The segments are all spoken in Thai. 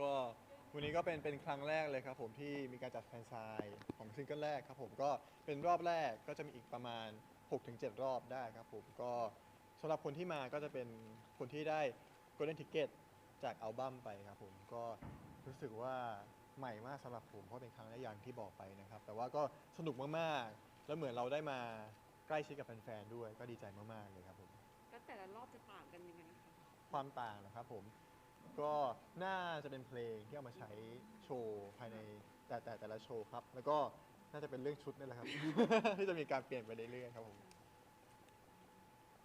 ก็วันนี้ก็เป็นเป็นครั้งแรกเลยครับผมที่มีการจัดแฟนไซน์ของซิงเกิลแรกครับผมก็เป็นรอบแรกก็จะมีอีกประมาณ 6-7 รอบได้ครับผมก็สำหรับคนที่มาก็จะเป็นคนที่ได้ Golden Ticket จากอัลบั้มไปครับผมก็รู้สึกว่าใหม่มากสำหรับผมเพราะเป็นครั้งแรกอย่างที่บอกไปนะครับ แต่ว่าก็สนุกมากๆ แล้วเหมือนเราได้มาใกล้ชิดกับแฟนๆด้วย ก็ดีใจมากๆเลยครับผม แล้วแต่ละรอบจะต่างกันยังไงนะคะ ความต่างนะครับผม ก็น่าจะเป็นเพลงที่เอามาใช้โชว์ภายในแต่แต่แต่ละโชว์ครับ แล้วก็น่าจะเป็นเรื่องชุดนี่แหละครับ ที่จะมีการเปลี่ยนไปเรื่อยๆครับผม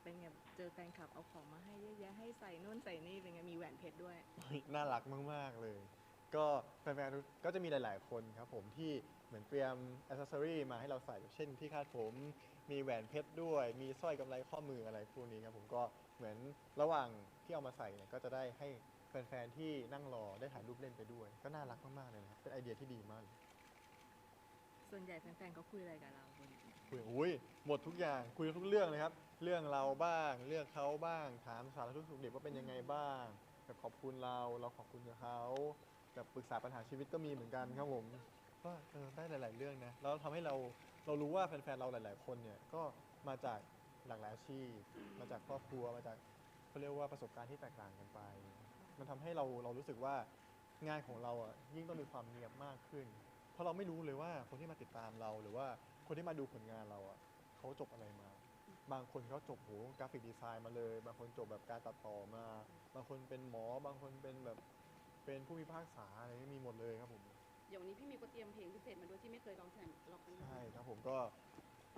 เป็นไงเจอแฟนคลับเอาของมาให้เยอะแยะให้ใส่นู่นใส่นี่เป็นไงมีแหวนเพชรด้วย น่ารักมากๆเลย ก็แฟนๆก็จะมีหลาย ๆ คนครับผมที่เหมือนเตรียมอ c เซสซอรี่มาให้เราใส่เช่นที่คาดผม มีแหวนเพชรด้วย มีสร้อยกำไรข้อมืออะไรพวกนี้ครับผมก็เหมือนระหว่างที่เอามาใส่เนี่ยก็จะได้ให้ แฟนๆที่นั่งรอได้ถ่ายรูปเล่นไปด้วย ก็น่ารักมากๆเลยนะครับเป็นไอเดียที่ดีมากเลยส่วนใหญ่แฟนๆเขาคุยอะไรกับเราบนคุยอุ้ยหมดทุกอย่างคุยทุกเรื่องเลยครับ เรื่องเราบ้าง เรื่องเขาบ้าง ถามสารทุกข์สุขดิบว่าเป็นยังไงบ้างแบบขอบคุณเราเราขอบคุณเขาแบบปรึกษาปัญหาชีวิตก็มีเหมือนกันครับผมก็เออได้หลาย ๆ เรื่องนะแล้วทำให้เราเรารู้ว่าแฟนๆเราหลาย ๆ คนเนี่ยก็มาจากหลากหลายอาชีพ มาจากครอบครัวมาจากเขาเรียกว่าประสบการณ์ที่แตกต่างกันไป มันทำให้เราเรารู้สึกว่างานของเราอะยิ่งต้องมีความเนียบมากขึ้น เพราะเราไม่รู้เลยว่าคนที่มาติดตามเราหรือว่าคนที่มาดูผลงานเราอะเขาจบอะไรมา บางคนเขาจบโหกราฟิกดีไซน์มาเลย บางคนจบแบบการตัดต่อมา บางคนเป็นหมอ บางคนเป็นแบบเป็นผู้พิพากษาอะไรมีหมดเลยครับผม อย่างวันนี้พี่มิวก็เตรียมเพลงพิเศษมาด้วยที่ไม่เคยร้องแข่งร้องกันใช่ครับผมก็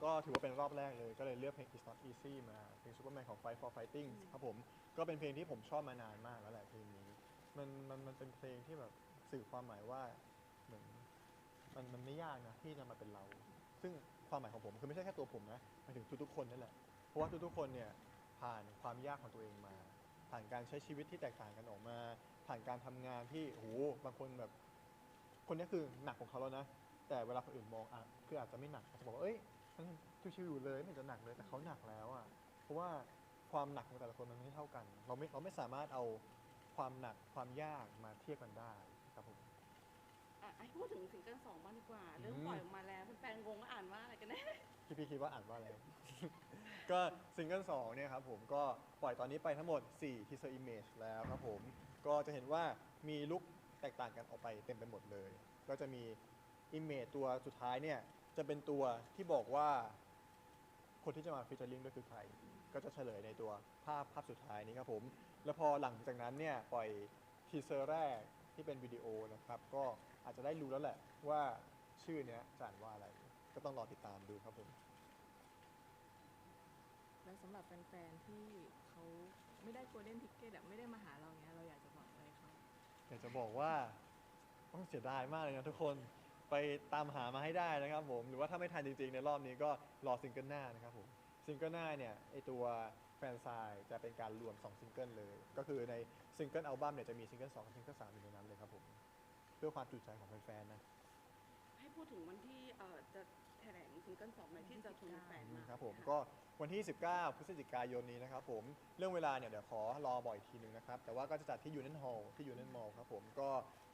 ก็ถือว่าเป็นรอบแรกเลย ก็เลยเลือกเพลง It's Not Easy มาเพลง Superman ของ Fight for Fighting ครับผม ก็เป็นเพลงที่ผมชอบมานานมากแล้วแหละเพลงนี้ มันมันมันเป็นเพลงที่แบบสื่อความหมายว่าเหมือนมันมันไม่ยากนะที่จะมาเป็นเรา ซึ่งความหมายของผมคือไม่ใช่แค่ตัวผมนะหมายถึงทุกๆคนนั่นแหละ เพราะว่าทุกๆคนเนี่ยผ่านความยากของตัวเองมา ผ่านการใช้ชีวิตที่แตกต่างกันออกมา ผ่านการทำงานที่โอ้โหบางคนแบบ คนนี้คือหนักของเขาแล้วนะ แต่เวลาคนอื่นมองอะคืออาจจะไม่หนักอาจจะบอกว่าเอ้ย ฉันชิวๆอยู่เลยไม่เห็นจะหนักเลยแต่เขาหนักแล้วอะเพราะว่าความหนักของแต่ละคนมันไม่เท่ากัน เราไม่เราไม่สามารถเอาความหนักความยากมาเทียบกันได้ครับผมอะให้พูดถึงซิงเกิลสองบ้างดีกว่า เริ่มอืมปล่อยออกมาแล้วแฟนๆงงว่าอ่านว่าอะไรกันแน่ พี่พี่คิดว่าอ่านว่าอะไร ก็ซิงเกิลสองเนี่ยครับผมก็ปล่อยตอนนี้ไปทั้งหมด4 teaser image แล้วครับผมก็จะเห็นว่ามีลุคแตกต่างกันออกไปเต็มไปหมดเลย ก็จะมี image ตัวสุดท้ายเนี่ย จะเป็นตัวที่บอกว่า คนที่จะมาฟิชเชอร์ลิงด้วยคือใคร ก็จะเฉลยในตัวภาพภาพสุดท้ายนี้ครับผม แล้วพอหลังจากนั้นเนี่ยปล่อยทีเซอร์แรกที่เป็นวิดีโอนะครับ ก็อาจจะได้รู้แล้วแหละว่าชื่อเนี้ยจะอ่านว่าอะไร ก็ต้องรอติดตามดูครับผม แล้วสำหรับแฟนๆที่เขาไม่ได้โกลเด้นทิกเก็ตไม่ได้มาหาเราเนี้ยเราอยากจะบอกอะไรเขาอยากจะบอกว่าต้องเสียดายมากเลยนะทุกคน ไปตามหามาให้ได้นะครับผม หรือว่าถ้าไม่ทันจริงๆ ในรอบนี้ก็รอซิงเกิลหน้านะครับผมซิงเกิลหน้าเนี่ยไอตัวแฟนซายจะเป็นการรวม 2 ซิงเกิลเลย ก็คือในซิงเกิลอัลบั้มเนี่ยจะมีซิงเกิล2กับซิงเกิล3อยู่ในนั้นเลยครับผม เพื่อความจุใจของแฟนๆนะ ให้พูดถึงวันที่เอ่อจะแถลงซิงเกิลสองหน่อยที่จะทุนแฟนมาครับผมก็วันที่ 19 พฤศจิกายนนี้นะครับผมเรื่องเวลาเนี่ยเดี๋ยวขอรอบ่อยทีนึงนะครับ แต่ว่าก็จะจัดที่ยูเน n ฮอลล์ที่ยูเน n มอลล์ครับผมก็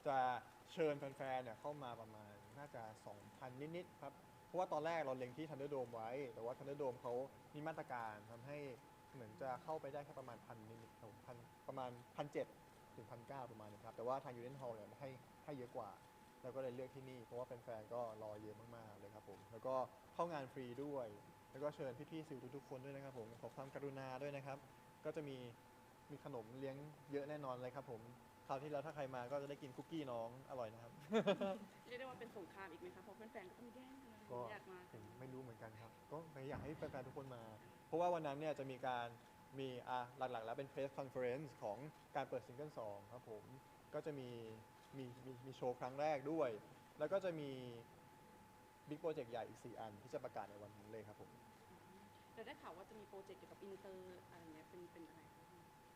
จะเชิญแฟนๆเนี่ยเข้ามาประมาณ น่าจะ 2,000 นิดๆครับ เพราะว่าตอนแรกเราเล็งที่ทันเดอร์โดมไว้ แต่ว่าทันเดอร์โดมเขามีมาตรการทำให้เหมือนจะเข้าไปได้แค่ประมาณพันนิดๆครับผมพันประมาณพันเจ็ดถึงพันเก้าประมาณนี้ครับ แต่ว่าทางยูเน n ฮอลล์เนี่ยให้ให้เยอะกว่าแล้วก็เลยเลือกที่นี่ เพราะว่าแฟนๆก็รอเยอะมากๆเลยครับผม แล้วก็เข้างานฟรีด้วย แล้วก็เชิญพี่ๆสื่อทุกๆคนด้วยนะครับผม ขอความกรุณาด้วยนะครับ ก็จะมีมีขนมเลี้ยงเยอะแน่นอนเลยครับผม คราวที่แล้วถ้าใครมาก็จะได้กินคุกกี้น้องอร่อยนะครับ เรียกได้ว่าเป็นสงครามอีกไหมคะเพราะแฟนๆก็ต้องแย่งกันเลยก็อยากมาผมไม่รู้เหมือนกันครับ ก็อยากให้แฟนๆทุกคนมา เพราะว่าวันนั้นเนี่ยจะมีการมีอะหลักๆ แล้วเป็น press conference ของการเปิดซิงเกิล2ครับผม ก็จะมีมีมีมีโชว์ครั้งแรกด้วย แล้วก็จะมีบิ๊กโปรเจกต์ใหญ่อีก 4 อันที่จะประกาศในวันนี้เลยครับผม เราได้ข่าวว่าจะมีโปรเจกต์เกี่ยวกับอินเตอร์อะไรเงี้ยเป็นเป็นอะไรคะ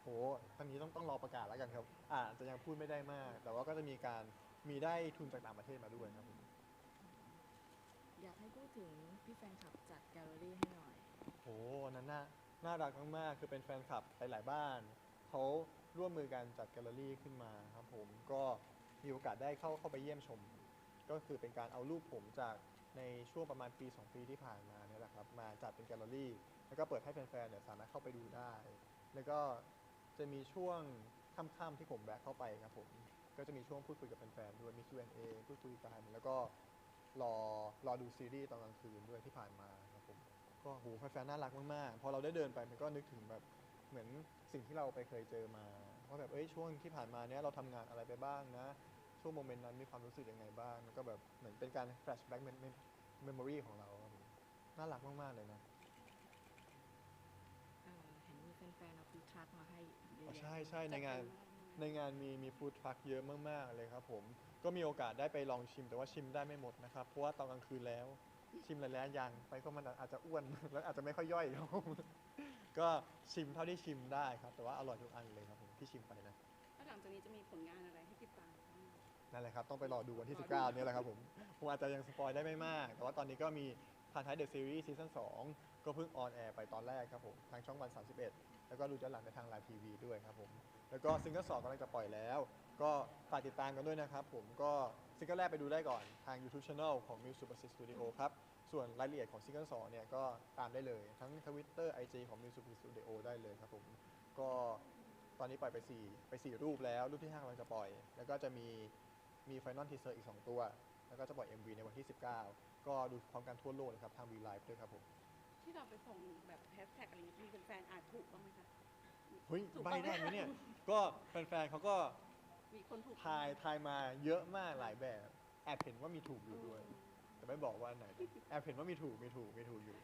โหตอนนี้ต้องต้องรอประกาศแล้วกันครับอาจจะยังพูดไม่ได้มาก แต่ว่าก็จะมีการมีได้ทุนจากต่างประเทศมาด้วยครับผมอยากให้พูดถึงพี่แฟนคลับจัดแกลเลอรี่ให้หน่อย โหอันนั้นน่าน่ารักมากๆคือเป็นแฟนคลับหลายๆบ้านเขาร่วมมมือการจัดแกลเลอรี่ขึ้นมาครับผมก็มีโอกาสได้เข้าเข้าไปเยี่ยมชม ก็คือเป็นการเอารูปผมจากในช่วงประมาณปี 2 ปีที่ผ่านมาเนี่ยแหละครับมาจัดเป็นแกลเลอรี่ แล้วก็เปิดให้แฟนๆเนี่ยสามารถเข้าไปดูได้ แล้วก็ จะมีช่วงค่ำๆที่ผมแบกเข้าไปครับผม ก็จะมีช่วงพูดคุยกับแฟนๆด้วยมี Q&A พูดคุยกันแล้วก็รอรอดูซีรีส์ตอนกลางคืนด้วยที่ผ่านมาครับผมก็โหแฟนๆน่ารักมากๆพอเราได้เดินไปมันก็นึกถึงแบบเหมือนสิ่งที่เราไปเคยเจอมาว่าแบบเอ้ยช่วงที่ผ่านมาเนี้ยเราทำงานอะไรไปบ้างนะ ช่วงโมเมนต์นั้นมีความรู้สึกยังไงบ้างแล้วก็แบบเหมือนเป็นการแฟลชแบ็กเมมโมรีของเราน่ารักมากๆเลยนะ แฟนๆเอาฟูดทรัคมาให้เยอะอ๋อแยะใช่ใช่ในจัดงานเต็มมากในงานมีมีฟู้ดทรัคเยอะมากๆเลยครับผมก็มีโอกาสได้ไปลองชิม แต่ว่าชิมได้ไม่หมดนะครับ เพราะว่าตอนกลางคืนแล้ว ชิมหลายๆอย่างไปก็มันอาจจะอ้วน แล้วอาจจะไม่ค่อยย่อยครับผมก็ชิมเท่าที่ชิมได้ครับ แต่ว่าอร่อยทุกอันเลยครับผมที่ชิมไปนะแล้วหลังจากนี้จะมีผลงานอะไรให้ติดตามบ้าง นั่นแหละครับต้องไปรอดูวันที่รอดู19เนี่ยแหละครับผมผมอาจจะยังสปอยได้ไม่มาก แต่ว่าตอนนี้ก็มี ผ่านท้ายเดอะซีรีส์ซีซั่น2ก็เพิ่งออนแอร์ไปตอนแรกครับผมทางช่องวัน 31 แล้วก็ดูย้อนหลังในทางไลน์ทีวีด้วยครับผม แล้วก็ซิงเกิลสองกำลังจะปล่อยแล้ว ก็ฝากติดตามกันด้วยนะครับผมก็ซิงเกิลแรกไปดูได้ก่อนทาง YouTube Channel ของ Muse Super Six Studio ครับ ส่วนรายละเอียดของซิงเกิลสองเนี่ยก็ตามได้เลยทั้ง Twitter IG ของ Muse Super Six Studio ได้เลยครับผมก็ตอนนี้ปล่อยไป 4 ไป 4 รูปแล้ว รูปที่ 5กำลังจะปล่อย แล้วก็จะมีมีไฟนอลทีเซอร์อีก 2 ตัว แล้วก็จะปล่อย MV ในวันที่ 19 ก็ดูพร้อมกันทั่วโลกเลยครับทาง V Live ด้วยครับผม ที่เราไปส่งแบบแฮชแท็กอะไรอย่างเงี้ยมีแฟนๆอ่านถูกบ้างไหมคะเฮ้ยถูกใบต้องไหมได้ไหมเนี่ย ก็แฟนๆเขาก็มีคนถูกทายทายมาเยอะมากหลายแบบแอบเห็นว่ามีถูกอยู่ด้วย แต่ไม่บอกว่าอันไหนนะแอบเห็นว่ามีถูกมีถูกมีถูกอยู่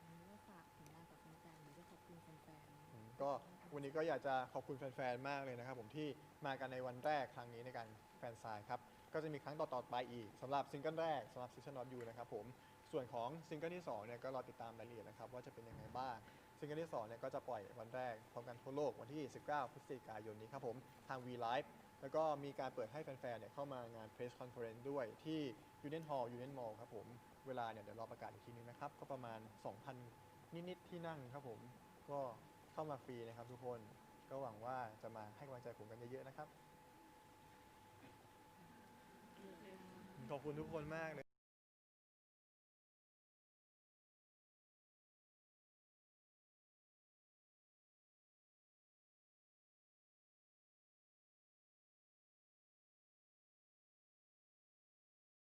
อันนี้ก็ฝากผลงานกับแฟนๆหรือจะขอบคุณแฟนอืมก็วันนี้ก็อยากจะขอบคุณแฟนๆ มากเลยนะครับผมที่มากันในวันแรกครั้งนี้ในการแฟนซายครับ ก็จะมีครั้งต่อๆไปอีกสำหรับซิงเกิลแรกสำหรับ Season Not You นะครับผมส่วนของซิงเกิลที่2เนี่ยก็รอติดตามรายละเอียดนะครับว่าจะเป็นยังไงบ้างซิงเกิลที่2เนี่ยก็จะปล่อยวันแรกพร้อมกันทั่วโลกวันที่ 19 พฤศจิกายนนี้ครับผมทาง V Live แล้วก็มีการเปิดให้แฟนๆเนี่ยเข้ามางาน Press Conference ด้วยที่ Union Hall Union Mall ครับผมเวลาเนี่ยเดี๋ยวรอประกาศอีกทีนึงนะครับก็ประมาณ 2,000 นิดๆที่นั่งครับผมก็เข้ามาฟรีนะครับทุกคนก็หวังว่าจะมาให้กำลังใจผมกันเยอะๆนะครับ ขอบคุณทุกคนมากเลย